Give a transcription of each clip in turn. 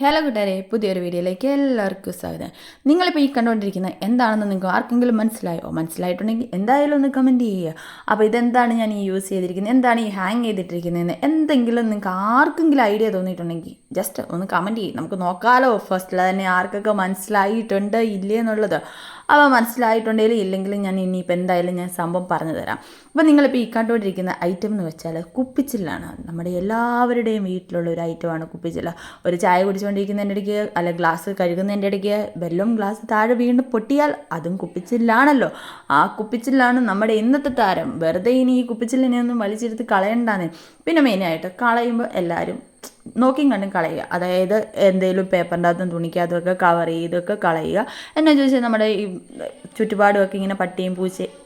Hello കൂട്ടുകാരെ പുതിയൊരു വീഡിയോയിലേക്ക് എല്ലാവർക്കും സ്വാഗതം. നിങ്ങളിപ്പോൾ ഈ കണ്ടുകൊണ്ടിരിക്കുന്നത് എന്താണെന്ന് നിങ്ങൾക്ക് ആർക്കെങ്കിലും മനസ്സിലായോ? മനസ്സിലായിട്ടുണ്ടെങ്കിൽ എന്തായാലും ഒന്ന് കമന്റ് ചെയ്യുക. അപ്പോൾ ഇതെന്താണ് ഞാൻ ഈ യൂസ് ചെയ്തിരിക്കുന്നത്? എന്താണ് ഈ ഹാങ് ചെയ്തിട്ടിരിക്കുന്നതെന്ന് എന്തെങ്കിലും നിങ്ങൾക്ക് ആർക്കെങ്കിലും ഐഡിയ തോന്നിയിട്ടുണ്ടെങ്കിൽ ജസ്റ്റ് ഒന്ന് കമന്റ് ചെയ്യും നമുക്ക് നോക്കാലോ. ഫസ്റ്റിൽ തന്നെ ആർക്കൊക്കെ മനസ്സിലായിട്ടുണ്ട് ഇല്ലേ എന്നുള്ളത്. അപ്പോൾ മനസ്സിലായിട്ടുണ്ടെങ്കിൽ ഇല്ലെങ്കിലും ഞാൻ ഇനിയിപ്പോൾ എന്തായാലും ഞാൻ സംഭവം പറഞ്ഞു തരാം. അപ്പോൾ നിങ്ങളിപ്പോൾ ഈ കണ്ടുകൊണ്ടിരിക്കുന്ന ഐറ്റം എന്ന് വെച്ചാൽ കുപ്പിച്ചില്ലാണ്. നമ്മുടെ എല്ലാവരുടെയും വീട്ടിലുള്ള ഒരു ഐറ്റമാണ് കുപ്പിച്ചില്ല ഒരു ചായ കുടിച്ചുകൊണ്ടിരിക്കുന്നതിന്റെ ഇടയ്ക്ക് അല്ല ഗ്ലാസ് കഴുകുന്നതിന്റെ ഇടയ്ക്ക് വെള്ളം ഗ്ലാസ് താഴെ വീണ്ടും പൊട്ടിയാൽ അതും കുപ്പിച്ചില്ലാണല്ലോ. ആ കുപ്പിച്ചില്ലാണ് നമ്മുടെ ഇന്നത്തെ താരം. വെറുതെ ഇനി ഈ കുപ്പിച്ചില്ലിനെ ഒന്നും വലിച്ചെടുത്ത് കളയണ്ടാന്ന്. പിന്നെ മെയിനായിട്ട് കളയുമ്പോൾ എല്ലാവരും നോക്കിയും കണ്ടും കളയുക. അതായത് എന്തെങ്കിലും പേപ്പറിന്റെ അകത്തും തുണിക്കകത്തും ഒക്കെ കവർ ചെയ്തൊക്കെ കളയുക. എന്നു ചോദിച്ചാൽ നമ്മുടെ ഈ ചുറ്റുപാടുമൊക്കെ ഇങ്ങനെ പട്ടിയും പൂച്ചയും?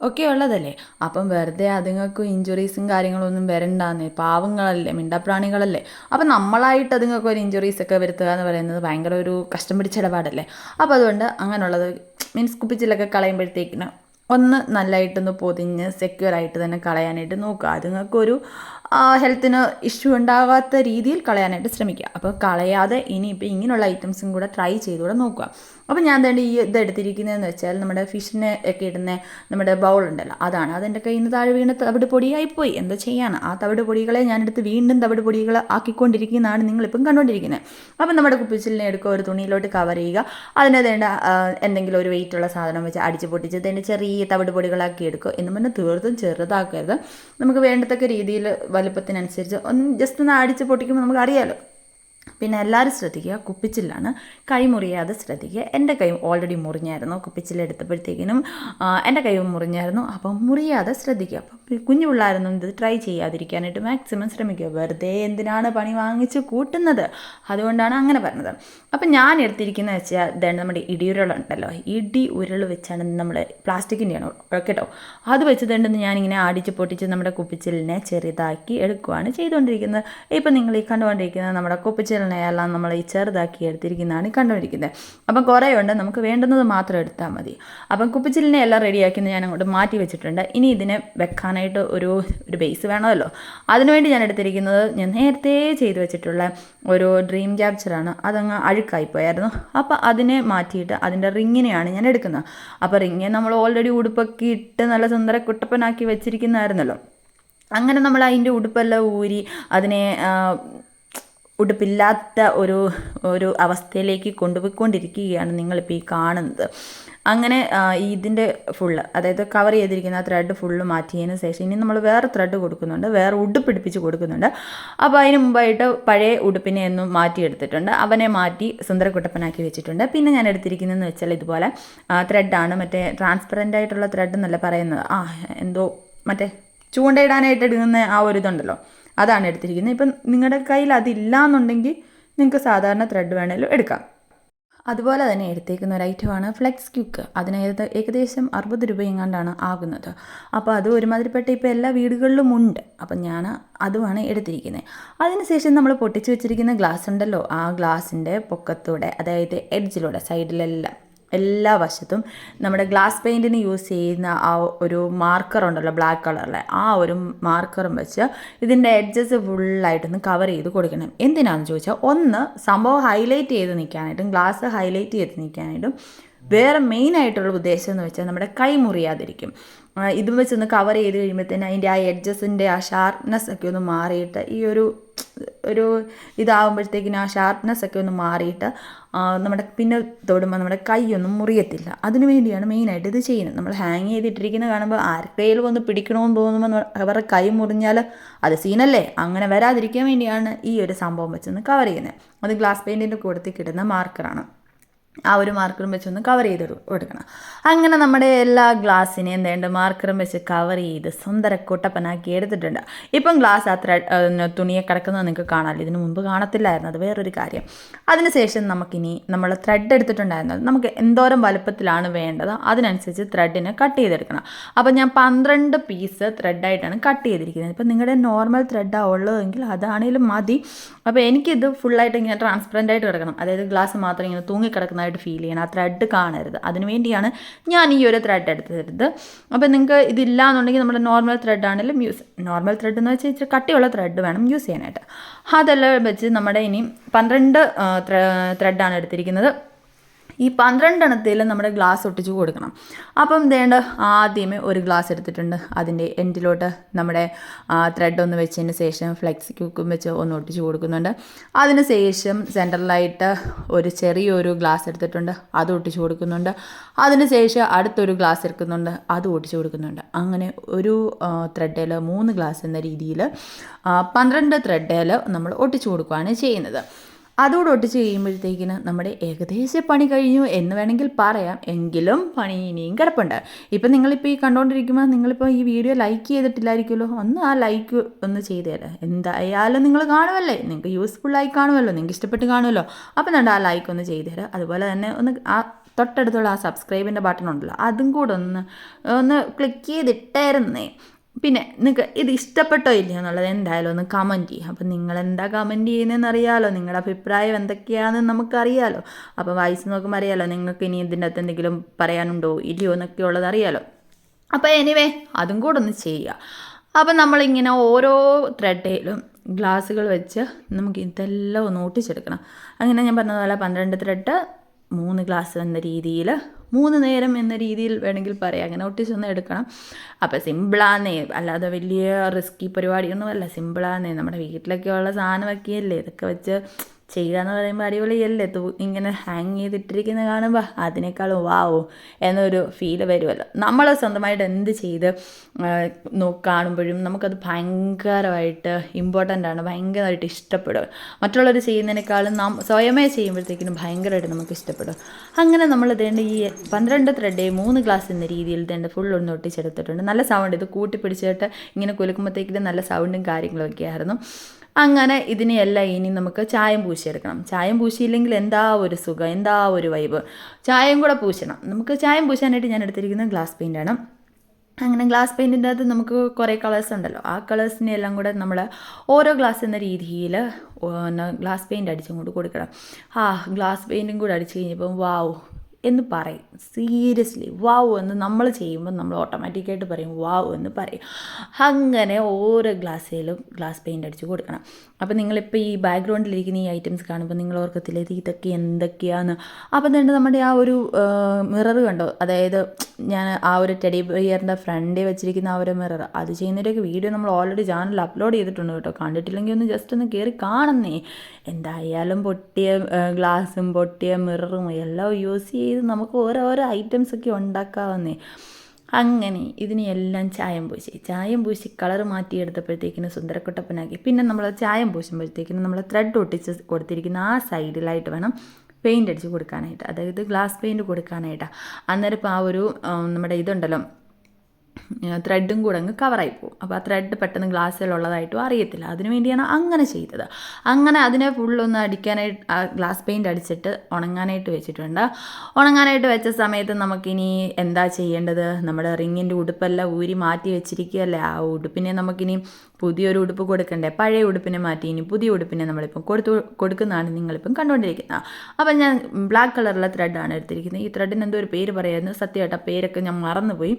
ഒക്കെ ഉള്ളതല്ലേ? അപ്പം വെറുതെ അതുങ്ങൾക്ക് ഇഞ്ചുറീസും കാര്യങ്ങളൊന്നും വരണ്ടാന്ന്. പാവങ്ങളല്ലേ മിണ്ടപ്രാണികളല്ലേ. അപ്പം നമ്മളായിട്ട് അതുങ്ങൾക്ക് ഒരു ഇഞ്ചുറീസ് ഒക്കെ വരുത്തുക എന്ന് പറയുന്നത് ഭയങ്കര ഒരു കഷ്ടം പിടിച്ച ഇടപാടല്ലേ? അപ്പോൾ അതുകൊണ്ട് അങ്ങനെയുള്ളത് മീൻസ് കുപ്പിച്ചിലൊക്കെ കളയുമ്പോഴത്തേക്കിന് ഒന്ന് നല്ലതായിട്ടൊന്ന് പൊതിഞ്ഞ് സെക്യൂർ ആയിട്ട് തന്നെ കളയാനായിട്ട് നോക്കുക. അതുങ്ങൾക്കൊരു ഹെൽത്തിന് ഇഷ്യൂ ഉണ്ടാകാത്ത രീതിയിൽ കളയാനായിട്ട് ശ്രമിക്കുക. അപ്പോൾ കളയാതെ ഇനിയിപ്പോൾ ഇങ്ങനെയുള്ള ഐറ്റംസും കൂടെ ട്രൈ ചെയ്തുകൂടെ നോക്കുക. അപ്പോൾ ഞാൻ തന്നെ ഈ ഇത് എടുത്തിരിക്കുന്നതെന്ന് വെച്ചാൽ നമ്മുടെ ഫിഷിനെ ഒക്കെ ഇടുന്ന നമ്മുടെ ബൗൾ ഉണ്ടല്ലോ അതാണ്. അതെന്റെ കയ്യിൽ നിന്ന് താഴെ വീണ് തവിട് പൊടിയായിപ്പോയി. എന്താ ചെയ്യാനാണ് ആ തവിട് പൊടികളെ ഞാനെടുത്ത് വീണ്ടും തവിട് പൊടികൾ ആക്കിക്കൊണ്ടിരിക്കുന്നതാണ് നിങ്ങളിപ്പം കണ്ടുകൊണ്ടിരിക്കുന്നത്. അപ്പം നമ്മുടെ കുപ്പിച്ചിലിനെ എടുക്കുക ഒരു തുണിയിലോട്ട് കവർ ചെയ്യുക. അതിനെ വേണ്ട എന്തെങ്കിലും ഒരു വെയിറ്റുള്ള സാധനം വെച്ച് അടിച്ച് പൊട്ടിച്ച് അതിന്റെ ചെറിയ തവിട് പൊടികളാക്കി എടുക്കുക. എന്ന് പറഞ്ഞാൽ തീർത്തും ചെറുതാക്കരുത്. നമുക്ക് വേണ്ടത്തക്ക രീതിയിൽ വലുപ്പത്തിനനുസരിച്ച് ഒന്ന് ജസ്റ്റ് ഒന്ന് അടിച്ച് പൊട്ടിക്കുമ്പോൾ നമുക്ക് പിന്നെ എല്ലാവരും ശ്രദ്ധിക്കുക. കുപ്പിച്ചില്ലാണ്. കൈ മുറിയാതെ ശ്രദ്ധിക്കുക. എന്റെ കൈ ഓൾറെഡി മുറിഞ്ഞായിരുന്നു. കുപ്പിച്ചിലെടുത്തപ്പോഴത്തേക്കിനും എന്റെ കൈ മുറിഞ്ഞായിരുന്നു. അപ്പം മുറിയാതെ ശ്രദ്ധിക്കുക. അപ്പം കുഞ്ഞു പിള്ളേരൊന്നും ഇത് ട്രൈ ചെയ്യാതിരിക്കാനായിട്ട് മാക്സിമം ശ്രമിക്കുക. വെറുതെ എന്തിനാണ് പണി വാങ്ങിച്ച് കൂട്ടുന്നത്? അതുകൊണ്ടാണ് അങ്ങനെ പറഞ്ഞത്. അപ്പം ഞാൻ എടുത്തിരിക്കുന്നത് വെച്ചാൽ ഇതാണ് നമ്മുടെ ഇടിയുരുളുണ്ടല്ലോ ഇടി ഉരുൾ വെച്ചാണ് നമ്മൾ പ്ലാസ്റ്റിക്കിന്റെയാണ് കേട്ടോ അത് വെച്ചതുണ്ടെന്ന് ഞാനിങ്ങനെ അടിച്ച് പൊട്ടിച്ച് നമ്മുടെ കുപ്പിച്ചിലിനെ ചെറുതാക്കി എടുക്കുകയാണ് ചെയ്തുകൊണ്ടിരിക്കുന്നത്. ഇപ്പം നിങ്ങൾ ഈ കണ്ടുകൊണ്ടിരിക്കുന്നത് നമ്മുടെ കുപ്പിച്ചിലിനെ എല്ലാം നമ്മൾ ഈ ചെറുതാക്കി എടുത്തിരിക്കുന്നതാണ് കണ്ടുപിടിക്കുന്നത് അപ്പം കുറേ ഉണ്ട് നമുക്ക് വേണ്ടുന്നത് മാത്രം എടുത്താൽ മതി. അപ്പം കുപ്പിച്ചിലിനെ എല്ലാം റെഡിയാക്കി ഞാൻ അങ്ങോട്ട് മാറ്റി വെച്ചിട്ടുണ്ട്. ഇനി ഇതിനെ വെക്കാനായിട്ട് ഒരു ഒരു ബേസ് വേണമല്ലോ. അതിനുവേണ്ടി ഞാൻ എടുത്തിരിക്കുന്നത് ഞാൻ നേരത്തെ ചെയ്തു വെച്ചിട്ടുള്ള ഒരു ഡ്രീം ക്യാപ്ചറാണ് അതങ്ങ് അഴുക്കായിപ്പോയായിരുന്നു അപ്പോൾ അതിനെ മാറ്റിയിട്ട് അതിന്റെ റിങ്ങിനെയാണ് ഞാൻ എടുക്കുന്നത്. അപ്പോൾ റിങ്ങിനെ നമ്മൾ ഓൾറെഡി ഉടുപ്പൊക്കെ ഇട്ട് നല്ല സുന്ദര കുട്ടപ്പനാക്കി വെച്ചിരിക്കുന്നതായിരുന്നല്ലോ. അങ്ങനെ നമ്മൾ അതിന്റെ ഉടുപ്പെല്ലാം ഊരി അതിനെ ഉടുപ്പില്ലാത്ത ഒരു ഒരു അവസ്ഥയിലേക്ക് കൊണ്ടുപോയിക്കൊണ്ടിരിക്കുകയാണ് നിങ്ങളിപ്പോൾ ഈ കാണുന്നത്. അങ്ങനെ ഇതിന്റെ ഫുള്ള് അതായത് കവർ ചെയ്തിരിക്കുന്ന ത്രെഡ് ഫുള്ള് മാറ്റിയതിന് ശേഷം ഇനി നമ്മൾ വേറെ ത്രെഡ് കൊടുക്കുന്നുണ്ട്. വേറെ ഉടുപ്പിടിപ്പിച്ച് കൊടുക്കുന്നുണ്ട്. അപ്പോൾ അതിന് മുമ്പായിട്ട് പഴയ ഉടുപ്പിനെ ഒന്നും മാറ്റിയെടുത്തിട്ടുണ്ട്. അവനെ മാറ്റി സുന്ദരക്കുട്ടപ്പനാക്കി വെച്ചിട്ടുണ്ട്. പിന്നെ ഞാൻ എടുത്തിരിക്കുന്നതെന്ന് വെച്ചാൽ ഇതുപോലെ ത്രെഡാണ് മറ്റേ ട്രാൻസ്പെറന്റ് ആയിട്ടുള്ള ത്രെഡ് എന്നല്ല പറയുന്നത്? ആ എന്തോ മറ്റേ ചൂണ്ടയിടാനായിട്ട് എടുക്കുന്ന ആ ഒരു ഇതുണ്ടല്ലോ. അതാണ് എടുത്തിരിക്കുന്നത്. ഇപ്പം നിങ്ങളുടെ കയ്യിൽ അതില്ല എന്നുണ്ടെങ്കിൽ നിങ്ങൾക്ക് സാധാരണ ത്രെഡ് വേണമെങ്കിലും എടുക്കാം. അതുപോലെ തന്നെ എടുത്തേക്കുന്ന ഒരു ഐറ്റമാണ് ഫ്ലെക്സ് ക്യൂക്ക് അതിന് ഏകദേശം അറുപത് രൂപ എങ്ങാണ്ടാണ് ആകുന്നത്. അപ്പോൾ അത് ഒരുമാതിരിപ്പെട്ട ഇപ്പോൾ എല്ലാ വീടുകളിലും ഉണ്ട്. അപ്പം ഞാൻ അതുമാണ് എടുത്തിരിക്കുന്നത്. അതിനുശേഷം നമ്മൾ പൊട്ടിച്ച് വെച്ചിരിക്കുന്ന ഗ്ലാസ് ഉണ്ടല്ലോ ആ ഗ്ലാസിന്റെ പൊക്കത്തൂടെ അതായത് എഡ്ജിലൂടെ സൈഡിലെല്ലാം എല്ലാ വശത്തും നമ്മുടെ ഗ്ലാസ് പെയിന്റിന് യൂസ് ചെയ്യുന്ന ആ ഒരു മാർക്കർ ഉണ്ടല്ലോ ബ്ലാക്ക് കളറിലെ ആ ഒരു മാർക്കറും വെച്ച് ഇതിന്റെ എഡ്ജസ് ഫുള്ളായിട്ടൊന്ന് കവർ ചെയ്ത് കൊടുക്കണം. എന്തിനാണെന്ന് ചോദിച്ചാൽ ഒന്ന് സംഭവം ഹൈലൈറ്റ് ചെയ്ത് നിൽക്കാനായിട്ടും ഗ്ലാസ് ഹൈലൈറ്റ് ചെയ്ത് നിൽക്കാനായിട്ടും വേറെ മെയിൻ ആയിട്ടുള്ള ഉദ്ദേശം എന്ന് വെച്ചാൽ നമ്മുടെ കൈ മുറിയാതിരിക്കും. ഇതും വെച്ചൊന്ന് കവർ ചെയ്ത് കഴിയുമ്പോഴത്തേന് അതിന്റെ ആ എഡ്ജസിന്റെ ആ ഷാർപ്നെസ് ഒക്കെ ഒന്ന് മാറിയിട്ട് ഈ ഒരു ഒരു ഇതാവുമ്പോഴത്തേക്കിന് ആ ഷാർപ്നെസ് ഒക്കെ ഒന്ന് മാറിയിട്ട് നമ്മുടെ പിന്നെ തൊടുമ്പോൾ നമ്മുടെ കൈയൊന്നും മുറിയത്തില്ല. അതിനു വേണ്ടിയാണ് മെയിനായിട്ട് ഇത് ചെയ്യുന്നത്. നമ്മൾ ഹാങ് ചെയ്തിട്ടിരിക്കുന്ന കാണുമ്പോൾ ആർക്കെങ്കിലും ഒന്ന് പിടിക്കണമെന്ന് തോന്നുമ്പോൾ അവരുടെ കൈ മുറിഞ്ഞാൽ അത് സീനല്ലേ? അങ്ങനെ വരാതിരിക്കാൻ വേണ്ടിയാണ് ഈ ഒരു സംഭവം വെച്ചൊന്ന് കവർ ചെയ്യുന്നത്. അത് ഗ്ലാസ് പെയിന്റിന്റെ കൂടത്തിൽ കിട്ടുന്ന മാർക്കറാണ് ആ ഒരു മാർക്കറും വെച്ചൊന്ന് കവർ ചെയ്ത് കൊടുക്കണം. അങ്ങനെ നമ്മുടെ എല്ലാ ഗ്ലാസ്സിനെയും വേണ്ട മാർക്കറും വെച്ച് കവർ ചെയ്ത് സുന്ദര കുട്ടപ്പനാക്കി എടുത്തിട്ടുണ്ട്. ഇപ്പം ഗ്ലാസ് അത്ര തുണിയെ കിടക്കുന്നത് നിങ്ങൾക്ക് കാണാമല്ലോ. ഇതിന് മുമ്പ് കാണത്തില്ലായിരുന്നു. അത് വേറൊരു കാര്യം. അതിനുശേഷം നമുക്കിനി നമ്മൾ ത്രെഡ് എടുത്തിട്ടുണ്ടായിരുന്നത് നമുക്ക് എന്തോരം വലുപ്പത്തിലാണ് വേണ്ടത് അതിനനുസരിച്ച് ത്രെഡിനെ കട്ട് ചെയ്തെടുക്കണം. അപ്പോൾ ഞാൻ പന്ത്രണ്ട് പീസ് ത്രെഡായിട്ടാണ് കട്ട് ചെയ്തിരിക്കുന്നത്. ഇപ്പം നിങ്ങളുടെ നോർമൽ ത്രെഡാണ് ഉള്ളതെങ്കിൽ അതാണെങ്കിലും മതി. അപ്പോൾ എനിക്കിത് ഫുള്ളായിട്ട് ഇങ്ങനെ ട്രാൻസ്പെറന്റ് ആയിട്ട് കിടക്കണം. അതായത് ഗ്ലാസ് മാത്രം ഇങ്ങനെ തൂങ്ങി കിടക്കുന്ന നന്നായിട്ട് ഫീൽ ചെയ്യണം. ആ ത്രെഡ് കാണരുത്. അതിന് വേണ്ടിയാണ് ഞാൻ ഈ ഒരു ത്രെഡ് എടുത്തത്. അപ്പോൾ നിങ്ങൾക്ക് ഇതില്ല എന്നുണ്ടെങ്കിൽ നമ്മുടെ നോർമൽ ത്രെഡ് ആണെങ്കിലും യൂസ് നോർമൽ ത്രെഡ് എന്ന് വെച്ചാൽ ഇച്ചിരി കട്ടിയുള്ള ത്രെഡ് വേണം യൂസ് ചെയ്യാനായിട്ട്. അതെല്ലാം വെച്ച് നമ്മുടെ ഇനി പന്ത്രണ്ട് ത്രെഡാണ് എടുത്തിരിക്കുന്നത്. ഈ പന്ത്രണ്ടെണ്ണത്തിൽ നമ്മുടെ ഗ്ലാസ് ഒട്ടിച്ച് കൊടുക്കണം. അപ്പം വേണ്ട ആദ്യമേ ഒരു ഗ്ലാസ് എടുത്തിട്ടുണ്ട്. അതിന്റെ എൻഡിലോട്ട് നമ്മുടെ ത്രെഡ് ഒന്ന് വെച്ചതിന് ശേഷം ഫ്ലെക്സ് ക്യൂക്കും വെച്ച് ഒന്ന് ഒട്ടിച്ച് കൊടുക്കുന്നുണ്ട്. അതിന് ശേഷം സെന്ററിലായിട്ട് ഒരു ചെറിയൊരു ഗ്ലാസ് എടുത്തിട്ടുണ്ട്. അത് ഒട്ടിച്ച് കൊടുക്കുന്നുണ്ട്. അതിന് ശേഷം അടുത്തൊരു ഗ്ലാസ് എടുക്കുന്നുണ്ട്. അത് ഒട്ടിച്ച് കൊടുക്കുന്നുണ്ട്. അങ്ങനെ ഒരു ത്രെഡിൽ മൂന്ന് ഗ്ലാസ് എന്ന രീതിയിൽ പന്ത്രണ്ട് ത്രെഡിൽ നമ്മൾ ഒട്ടിച്ച് കൊടുക്കുകയാണ് ചെയ്യുന്നത്. അതോട് ചെയ്യുമ്പോഴത്തേക്കിന് നമ്മുടെ ഏകദേശ പണി കഴിഞ്ഞു എന്ന് വേണമെങ്കിൽ പറയാം. എങ്കിലും പണി ഇനിയും കിടപ്പുണ്ട്. ഇപ്പം നിങ്ങളിപ്പോൾ ഈ കണ്ടുകൊണ്ടിരിക്കുമ്പോൾ നിങ്ങളിപ്പോൾ ഈ വീഡിയോ ലൈക്ക് ചെയ്തിട്ടില്ലായിരിക്കുമല്ലോ. ഒന്ന് ആ ലൈക്ക് ഒന്ന് ചെയ്തു തരാം. എന്തായാലും നിങ്ങൾ കാണുമല്ലേ? നിങ്ങൾക്ക് യൂസ്ഫുള്ളായി കാണുമല്ലോ. നിങ്ങൾക്ക് ഇഷ്ടപ്പെട്ട് കാണുമല്ലോ. അപ്പം വേണ്ട ആ ലൈക്ക് ഒന്ന് ചെയ്തു തരാം. അതുപോലെ തന്നെ ഒന്ന് ആ തൊട്ടടുത്തുള്ള ആ സബ്സ്ക്രൈബിന്റെ ബട്ടൺ ഉണ്ടല്ലോ. അതും കൂടെ ഒന്ന് ഒന്ന് ക്ലിക്ക് ചെയ്തിട്ടായിരുന്നേ. പിന്നെ നിങ്ങൾക്ക് ഇത് ഇഷ്ടപ്പെട്ടോ ഇല്ലയോ എന്നുള്ളത് എന്തായാലും ഒന്ന് കമന്റ് ചെയ്യും. അപ്പം നിങ്ങൾ എന്താ കമന്റ് ചെയ്യുന്നതെന്ന് അറിയാമല്ലോ നിങ്ങളുടെ അഭിപ്രായം എന്തൊക്കെയാണെന്ന് നമുക്കറിയാമല്ലോ അപ്പോൾ വായിച്ച് നോക്കുമ്പോൾ അറിയാമല്ലോ നിങ്ങൾക്ക് ഇനി ഇതിന്റെ അകത്ത് എന്തെങ്കിലും പറയാനുണ്ടോ ഇല്ലയോ എന്നൊക്കെ ഉള്ളത് അറിയാമല്ലോ അപ്പോൾ എനിവേ അതും കൂടെ ഒന്ന് ചെയ്യുക. അപ്പം നമ്മളിങ്ങനെ ഓരോ ത്രെഡിലും ഗ്ലാസ്സുകൾ വെച്ച് നമുക്ക് ഇതെല്ലാം ഒന്ന് ഒട്ടിച്ചെടുക്കണം. അങ്ങനെ ഞാൻ പറഞ്ഞതുപോലെ പന്ത്രണ്ട് ത്രെഡ് മൂന്ന് ഗ്ലാസ് എന്ന രീതിയിൽ മൂന്ന് നേരം എന്ന രീതിയിൽ വേണമെങ്കിൽ പറയാം. അങ്ങനെ ഒട്ടിച്ചൊന്ന് എടുക്കണം. അപ്പോൾ സിമ്പിളാന്നേ. അല്ലാതെ വലിയ റിസ്കി പരിപാടിയൊന്നുമല്ല. സിമ്പിളാന്നേ. നമ്മുടെ വീട്ടിലൊക്കെ ഉള്ള സാധനമൊക്കെയല്ലേ ഇതൊക്കെ വെച്ച് ചെയ്യുക എന്ന് പറയുമ്പോൾ അടിപൊളിയല്ലേ? തൂ ഇങ്ങനെ ഹാങ് ചെയ്തിട്ടിരിക്കുന്ന കാണുമ്പോൾ അതിനേക്കാളും വാവോ എന്നൊരു ഫീൽ വരുമല്ലോ നമ്മൾ സ്വന്തമായിട്ട് എന്ത് ചെയ്ത് കാണുമ്പോഴും നമുക്കത് ഭയങ്കരമായിട്ട് ഇമ്പോർട്ടന്റ് ആണ്. ഭയങ്കരമായിട്ട് ഇഷ്ടപ്പെടും. മറ്റുള്ളവർ ചെയ്യുന്നതിനേക്കാളും നാം സ്വയമേ ചെയ്യുമ്പോഴത്തേക്കിനും ഭയങ്കരമായിട്ട് നമുക്ക് ഇഷ്ടപ്പെടും. അങ്ങനെ നമ്മൾ ഇതേണ്ട ഈ പന്ത്രണ്ട് ത്രെഡ് മൂന്ന് ഗ്ലാസ് എന്ന രീതിയിൽ ഇതേണ്ട ഫുൾ ഒന്ന് ഒട്ടിച്ചെടുത്തിട്ടുണ്ട്. നല്ല സൗണ്ട് ഇത് കൂട്ടി പിടിച്ചിട്ട് ഇങ്ങനെ കുലുക്കുമ്പോഴത്തേക്കിനും നല്ല സൗണ്ടും കാര്യങ്ങളൊക്കെ ആയിരുന്നു. അങ്ങനെ ഇതിനെയെല്ലാം ഇനി നമുക്ക് ചായം പൂശിയെടുക്കണം. ചായം പൂശിയില്ലെങ്കിൽ എന്താ ഒരു സുഖം? എന്താ ഒരു വൈബ് ചായം കൂടെ പൂശണം. നമുക്ക് ചായം പൂശാനായിട്ട് ഞാൻ എടുത്തിരിക്കുന്നത് ഗ്ലാസ് പെയിന്റാണ് അങ്ങനെ ഗ്ലാസ് പെയിന്റിന്റെ അകത്ത് നമുക്ക് കുറേ കളേഴ്സ് ഉണ്ടല്ലോ. ആ കളേഴ്സിനെ എല്ലാം കൂടെ നമ്മൾ ഓരോ ഗ്ലാസ് എന്ന രീതിയിൽ ഗ്ലാസ് പെയിന്റ് അടിച്ചും കൊണ്ട് കൊടുക്കണം. ആ ഗ്ലാസ് പെയിന്റും കൂടെ അടിച്ച് കഴിഞ്ഞപ്പം വാവ് എന്ന് പറയും. സീരിയസ്ലി വാവ് എന്ന് നമ്മൾ ചെയ്യുമ്പോൾ നമ്മൾ ഓട്ടോമാറ്റിക്കായിട്ട് പറയും വാവ് എന്ന് പറയും. അങ്ങനെ ഓരോ ഗ്ലാസ്സിലും ഗ്ലാസ് പെയിന്റ് അടിച്ച് കൊടുക്കണം. അപ്പോൾ നിങ്ങളിപ്പോൾ ഈ ബാക്ക്ഗ്രൗണ്ടിലിരിക്കുന്ന ഈ ഐറ്റംസ് കാണുമ്പോൾ നിങ്ങൾ ഓർക്കത്തില്ല ഇത് ഇതൊക്കെ എന്തൊക്കെയാണ് അപ്പോൾ തന്നെ നമ്മുടെ ആ ഒരു മിറർ കണ്ടോ? അതായത് ഞാൻ ആ ഒരു ടെഡി ബിയറിന്റെ ഫ്രണ്ടിൽ വെച്ചിരിക്കുന്ന ആ ഒരു മിറർ അത് ചെയ്യുന്നതിന്റെയൊക്കെ വീഡിയോ നമ്മൾ ഓൾറെഡി ചാനലിൽ അപ്ലോഡ് ചെയ്തിട്ടുണ്ട് കേട്ടോ. കണ്ടിട്ടില്ലെങ്കിൽ ഒന്ന് ജസ്റ്റ് ഒന്ന് കയറി കാണുന്നേ. എന്തായാലും പൊട്ടിയ ഗ്ലാസും പൊട്ടിയ മിററും എല്ലാം യൂസ് ചെയ്ത് നമുക്ക് ഓരോരോ ഐറ്റംസ് ഒക്കെ ഉണ്ടാക്കാവുന്നേ. അങ്ങനെ ഇതിനെയെല്ലാം ചായം പൂശി. ചായം പൂശി കളർ മാറ്റിയെടുത്തപ്പോഴത്തേക്കിന് സുന്ദരക്കുട്ടപ്പനാക്കി. പിന്നെ നമ്മൾ ചായം പൂശുമ്പോഴത്തേക്കിനും നമ്മൾ ത്രെഡ് ഒട്ടിച്ച് കൊടുത്തിരിക്കുന്ന ആ സൈഡിലായിട്ട് വേണം പെയിന്റ് അടിച്ച് കൊടുക്കാനായിട്ട് അതായത് ഗ്ലാസ് പെയിന്റ് കൊടുക്കാനായിട്ടാണ് അന്നേരം ഇപ്പോൾ ആ ഒരു നമ്മുടെ ഇതുണ്ടല്ലോ ത്രെഡും കൂടെ അങ്ങ് കവറായി പോകും. അപ്പോൾ ആ ത്രെഡ് പെട്ടെന്ന് ഗ്ലാസ്സിലുള്ളതായിട്ടും അറിയത്തില്ല. അതിനു വേണ്ടിയാണ് അങ്ങനെ ചെയ്തത്. അങ്ങനെ അതിനെ ഫുള്ളൊന്ന് അടിക്കാനായിട്ട് ഗ്ലാസ് പെയിന്റ് അടിച്ചിട്ട് ഉണങ്ങാനായിട്ട് വെച്ചിട്ടുണ്ട്. ഉണങ്ങാനായിട്ട് വെച്ച സമയത്ത് നമുക്കിനി എന്താ ചെയ്യേണ്ടത്? നമ്മുടെ റിങ്ങിന്റെ ഉടുപ്പെല്ലാം ഊരി മാറ്റി വെച്ചിരിക്കുകയല്ലേ? ആ ഉടുപ്പിനെ നമുക്കിനി പുതിയൊരു ഉടുപ്പ് കൊടുക്കണ്ടേ? പഴയ ഉടുപ്പിനെ മാറ്റി ഇനി പുതിയ ഉടുപ്പിനെ നമ്മളിപ്പം കൊടുത്തു കൊടുക്കുന്നതാണ് നിങ്ങളിപ്പം കണ്ടുകൊണ്ടിരിക്കുന്നത്. അപ്പം ഞാൻ ബ്ലാക്ക് കളറുള്ള ത്രെഡാണ് എടുത്തിരിക്കുന്നത്. ഈ ത്രെഡിന് എന്തോ ഒരു പേര് പറയായിരുന്നു. സത്യമായിട്ട് ആ പേരൊക്കെ ഞാൻ മറന്നുപോയി.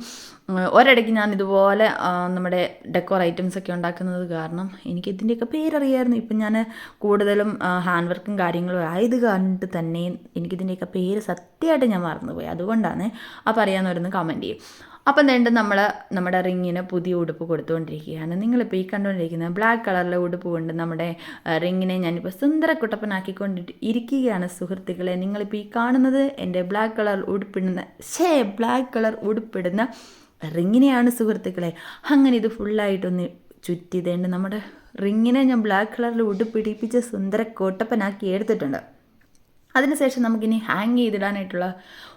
ഒരിടയ്ക്ക് ഞാൻ ഇതുപോലെ നമ്മുടെ ഡെക്കോർ ഐറ്റംസ് ഒക്കെ ഉണ്ടാക്കുന്നത് കാരണം എനിക്ക് ഇതിന്റെയൊക്കെ പേരറിയായിരുന്നു. ഇപ്പം ഞാൻ കൂടുതലും ഹാൻഡ് വർക്കും കാര്യങ്ങളും ആയത് കണ്ട് തന്നെ എനിക്കിതിന്റെയൊക്കെ പേര് സത്യമായിട്ട് ഞാൻ മറന്നുപോയി. അതുകൊണ്ടാണ് അപ്പോൾ അറിയാവുന്നവരൊന്ന് കമന്റ് ചെയ്യും. അപ്പം വേണ്ട നമ്മൾ നമ്മുടെ റിങ്ങിന് പുതിയ ഉടുപ്പ് കൊടുത്തുകൊണ്ടിരിക്കുകയാണ്. നിങ്ങളിപ്പോൾ ഈ കണ്ടുകൊണ്ടിരിക്കുന്ന ബ്ലാക്ക് കളറിലെ ഉടുപ്പ് കൊണ്ട് നമ്മുടെ റിങ്ങിനെ ഞാനിപ്പോൾ സുന്ദര കുട്ടപ്പനാക്കിക്കൊണ്ട് ഇരിക്കുകയാണ്. സുഹൃത്തുക്കളെ നിങ്ങളിപ്പോൾ ഈ കാണുന്നത് എന്റെ ബ്ലാക്ക് കളർ ഉടുപ്പിടുന്ന ഷേ ബ്ലാക്ക് കളർ ഉടുപ്പിടുന്ന റിങ്ങിനെയാണ് സുഹൃത്തുക്കളെ. അങ്ങനെ ഇത് ഫുള്ളായിട്ടൊന്ന് ചുറ്റിതേണ്ട നമ്മുടെ റിങ്ങിനെ ഞാൻ ബ്ലാക്ക് കളറിൽ ഉടുപ്പിടിപ്പിച്ച് സുന്ദര കോട്ടപ്പനാക്കി എടുത്തിട്ടുണ്ട്. അതിനുശേഷം നമുക്കിനി ഹാങ് ചെയ്തിടാനായിട്ടുള്ള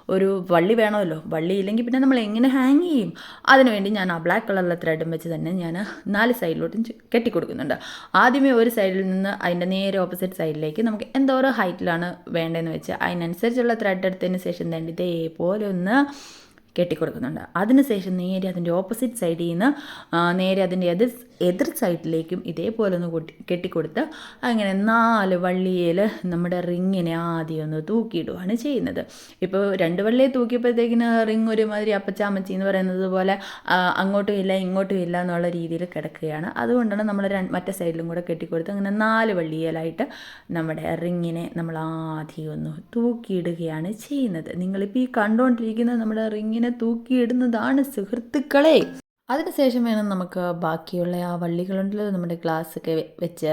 ഒരു വള്ളി വേണമല്ലോ. വള്ളി ഇല്ലെങ്കിൽ പിന്നെ നമ്മൾ എങ്ങനെ ഹാങ് ചെയ്യും? അതിനുവേണ്ടി ഞാൻ ആ ബ്ലാക്ക് കളറിലെ ത്രെഡും വെച്ച് തന്നെ ഞാൻ നാല് സൈഡിലോട്ടും കെട്ടിക്കൊടുക്കുന്നുണ്ട്. ആദ്യമേ ഒരു സൈഡിൽ നിന്ന് അതിന്റെ നേരെ ഓപ്പോസിറ്റ് സൈഡിലേക്ക് നമുക്ക് എന്തോരോ ഹൈറ്റിലാണ് വേണ്ടതെന്ന് വെച്ച് അതിനനുസരിച്ചുള്ള ത്രെഡ് എടുത്തതിന് ശേഷം തന്നെ ഇതേപോലെ ഒന്ന് കെട്ടിക്കൊടുക്കുന്നുണ്ട്. അതിനുശേഷം നേരെ അതിന്റെ ഓപ്പോസിറ്റ് സൈഡിൽ നിന്ന് നേരെ അതിന്റെ എതിർ എതിർ സൈഡിലേക്കും ഇതേപോലെ ഒന്ന് കൊട്ടി കെട്ടിക്കൊടുത്ത് അങ്ങനെ നാല് വള്ളിയിൽ നമ്മുടെ റിങ്ങിനെ ആദ്യം ഒന്ന് തൂക്കിയിടുകയാണ് ചെയ്യുന്നത്. ഇപ്പോൾ രണ്ട് വള്ളിയെ തൂക്കിയപ്പോഴത്തേക്കിന് റിങ് ഒരുമാതിരി അപ്പച്ചാമച്ചി എന്ന് പറയുന്നത് പോലെ അങ്ങോട്ടും ഇല്ല ഇങ്ങോട്ടും ഇല്ല എന്നുള്ള രീതിയിൽ കിടക്കുകയാണ്. അതുകൊണ്ടാണ് നമ്മൾ മറ്റേ സൈഡിലും കൂടെ കെട്ടിക്കൊടുത്ത് അങ്ങനെ നാല് വള്ളിയിലായിട്ട് നമ്മുടെ റിങ്ങിനെ നമ്മൾ ആദ്യം ഒന്ന് തൂക്കിയിടുകയാണ് ചെയ്യുന്നത്. നിങ്ങളിപ്പോൾ ഈ കണ്ടുകൊണ്ടിരിക്കുന്ന നമ്മുടെ റിങ്ങിനെ തൂക്കിയിടുന്നതാണ് സുഹൃത്തുക്കളെ. അതിനുശേഷം വേണം നമുക്ക് ബാക്കിയുള്ള ആ വള്ളികളുണ്ടല്ലോ നമ്മുടെ ഗ്ലാസ് ഒക്കെ വെച്ച്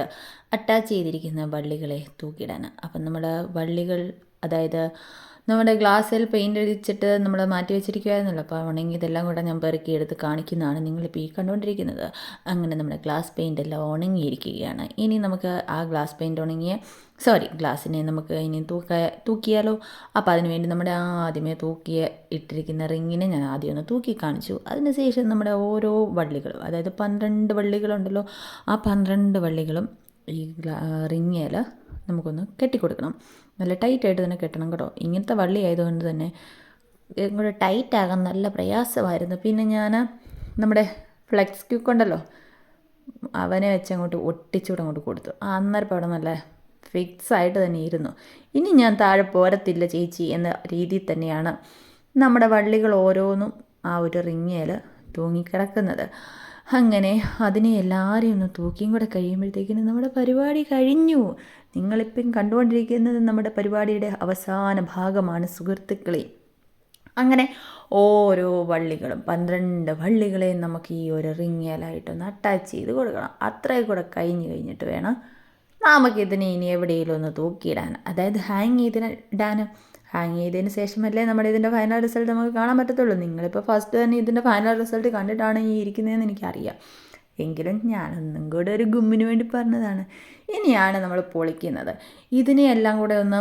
അറ്റാച്ച് ചെയ്തിരിക്കുന്ന വള്ളികളെ തൂക്കിയിടാൻ. അപ്പം നമ്മുടെ വള്ളികൾ അതായത് നമ്മുടെ ഗ്ലാസ്സിൽ പെയിന്റ് അടിച്ചിട്ട് നമ്മൾ മാറ്റി വെച്ചിരിക്കുമായിരുന്നല്ലോ അപ്പോൾ ഉണങ്ങി ഇതെല്ലാം കൂടെ ഞാൻ പെറുക്കി എടുത്ത് കാണിക്കുന്നതാണ് നിങ്ങളിപ്പോൾ ഈ കണ്ടുകൊണ്ടിരിക്കുന്നത്. അങ്ങനെ നമ്മുടെ ഗ്ലാസ് പെയിന്റ് എല്ലാം ഉണങ്ങിയിരിക്കുകയാണ്. ഇനി നമുക്ക് ആ ഗ്ലാസ് പെയിന്റ് ഉണങ്ങിയ സോറി ഗ്ലാസ്സിനെ നമുക്ക് ഇനി തൂക്ക തൂക്കിയാലോ? അപ്പോൾ അതിന് വേണ്ടി നമ്മുടെ ആദ്യമേ തൂക്കിയ ഇട്ടിരിക്കുന്ന റിങ്ങിനെ ഞാൻ ആദ്യം ഒന്ന് തൂക്കി കാണിച്ചു. അതിനുശേഷം നമ്മുടെ ഓരോ വള്ളികളും അതായത് പന്ത്രണ്ട് വള്ളികളുണ്ടല്ലോ ആ പന്ത്രണ്ട് വള്ളികളും ഈ റിങ്ങേൽ നമുക്കൊന്ന് കെട്ടിക്കൊടുക്കണം. നല്ല ടൈറ്റായിട്ട് തന്നെ കെട്ടണം കേട്ടോ. ഇങ്ങനത്തെ വള്ളി ആയതുകൊണ്ട് തന്നെ ഇങ്ങോട്ട് ടൈറ്റ് ആകാൻ നല്ല പ്രയാസമായിരുന്നു. പിന്നെ ഞാൻ നമ്മുടെ ഫ്ലെക്സ് ക്യൂക്ക് ഉണ്ടല്ലോ അവനെ വെച്ച് അങ്ങോട്ട് ഒട്ടിച്ചൂടെ അങ്ങോട്ട് കൊടുത്തു. ആ അന്നേരം അവിടെ നല്ല ഫിക്സ് ആയിട്ട് തന്നെ ഇരുന്നു. ഇനി ഞാൻ താഴെ പോരത്തില്ല ചേച്ചി എന്ന രീതിയിൽ തന്നെയാണ് നമ്മുടെ വള്ളികൾ ഓരോന്നും ആ ഒരു റിങ്ങയിൽ തൂങ്ങിക്കിടക്കുന്നത്. അങ്ങനെ അതിനെ എല്ലാവരെയും ഒന്ന് തൂക്കിയും കൂടെ കഴിയുമ്പോഴത്തേക്കിനും നമ്മുടെ പരിപാടി കഴിഞ്ഞു. നിങ്ങളിപ്പം കണ്ടുകൊണ്ടിരിക്കുന്നത് നമ്മുടെ പരിപാടിയുടെ അവസാന ഭാഗമാണ് സുഹൃത്തുക്കളെ. അങ്ങനെ ഓരോ വള്ളികളും പന്ത്രണ്ട് വള്ളികളെയും നമുക്ക് ഈ ഒരു റിങ്ങേലായിട്ടൊന്ന് അറ്റാച്ച് ചെയ്ത് കൊടുക്കണം. അത്രയും കൂടെ കഴിഞ്ഞ് കഴിഞ്ഞിട്ട് വേണം നമുക്കിതിനെ ഇനി എവിടെയെങ്കിലും ഒന്ന് തൂക്കിയിടാൻ. അതായത് ഹാങ് ചെയ്തിന് ഇടാൻ ഹാങ് ചെയ്തതിന് ശേഷമല്ലേ നമ്മുടെ ഇതിന്റെ ഫൈനൽ റിസൾട്ട് നമുക്ക് കാണാൻ പറ്റത്തുള്ളൂ. നിങ്ങളിപ്പോൾ ഫസ്റ്റ് തന്നെ ഇതിന്റെ ഫൈനൽ റിസൾട്ട് കണ്ടിട്ടാണ് ഈ ഇരിക്കുന്നതെന്ന് എനിക്കറിയാം. എങ്കിലും ഞാനൊന്നും കൂടെ ഒരു ഗുമ്മിന് വേണ്ടി പറഞ്ഞതാണ്. ഇനിയാണ് നമ്മൾ പൊളിക്കുന്നത്. ഇതിനെയെല്ലാം കൂടെ ഒന്ന്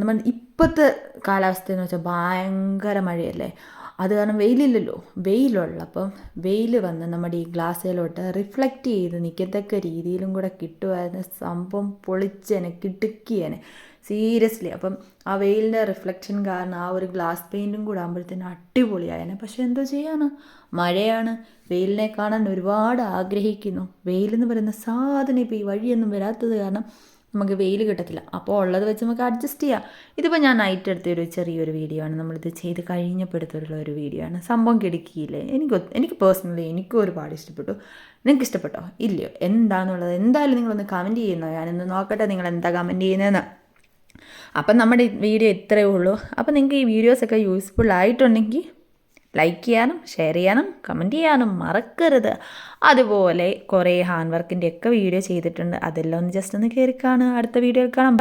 നമ്മൾ ഇപ്പോഴത്തെ കാലാവസ്ഥ എന്ന് വെച്ചാൽ ഭയങ്കര മഴയല്ലേ? അത് കാരണം വെയിലില്ലല്ലോ. വെയിലുള്ളപ്പം വെയിൽ വന്ന് നമ്മുടെ ഈ ഗ്ലാസ്സിലോട്ട് റിഫ്ലക്റ്റ് ചെയ്ത് നിൽക്കത്തക്ക രീതിയിലും കൂടെ കിട്ടുമായിരുന്ന സംഭവം പൊളിച്ചേനെ കിടുക്കിയേനെ. സീരിയസ്ലി. അപ്പം ആ വെയിലിന്റെ റിഫ്ലക്ഷൻ കാരണം ആ ഒരു ഗ്ലാസ് പെയിന്റും കൂടെ ആകുമ്പോഴത്തേനും അടിപൊളിയായനെ പക്ഷെ എന്തോ ചെയ്യാനാണ് മഴയാണ്. വെയിലിനെ കാണാൻ ഒരുപാട് ആഗ്രഹിക്കുന്നു. വെയിലെന്ന് പറയുന്ന സാധനം ഇപ്പോൾ ഈ വഴിയൊന്നും വരാത്തത് കാരണം നമുക്ക് വെയിൽ കിട്ടത്തില്ല. അപ്പോൾ ഉള്ളത് വെച്ച് നമുക്ക് അഡ്ജസ്റ്റ് ചെയ്യാം. ഇതിപ്പോൾ ഞാൻ നൈറ്റ് എടുത്ത ഒരു ചെറിയൊരു വീഡിയോ ആണ്. നമ്മളിത് ചെയ്ത് കഴിഞ്ഞപ്പോഴത്തുള്ള ഒരു വീഡിയോ ആണ്. സംഭവം കിടക്കിയില്ലേ? എനിക്ക് എനിക്ക് പേഴ്സണലി എനിക്കും ഒരുപാട് ഇഷ്ടപ്പെട്ടു. നിങ്ങൾക്ക് ഇഷ്ടപ്പെട്ടോ? ഇല്ലയോ? എന്താണെന്നുള്ളത് എന്തായാലും നിങ്ങളൊന്ന് കമന്റ് ചെയ്യുന്നോ? ഞാനൊന്ന് നോക്കട്ടെ നിങ്ങൾ എന്താ കമന്റ് ചെയ്യുന്നതെന്ന് അപ്പം നമ്മുടെ വീഡിയോ ഇത്രയേ ഉള്ളൂ. അപ്പം നിങ്ങൾക്ക് ഈ വീഡിയോസൊക്കെ യൂസ്ഫുൾ ആയിട്ടുണ്ടെങ്കിൽ ലൈക്ക് ചെയ്യാനും ഷെയർ ചെയ്യാനും കമന്റ് ചെയ്യാനും മറക്കരുത്. അതുപോലെ കുറേ ഹാൻഡ് വർക്കിന്റെ ഒക്കെ വീഡിയോ ചെയ്തിട്ടുണ്ട്. അതെല്ലാം ഒന്ന് ജസ്റ്റ് ഒന്ന് കയറി കാണുക. അടുത്ത വീഡിയോയിൽ കാണാം.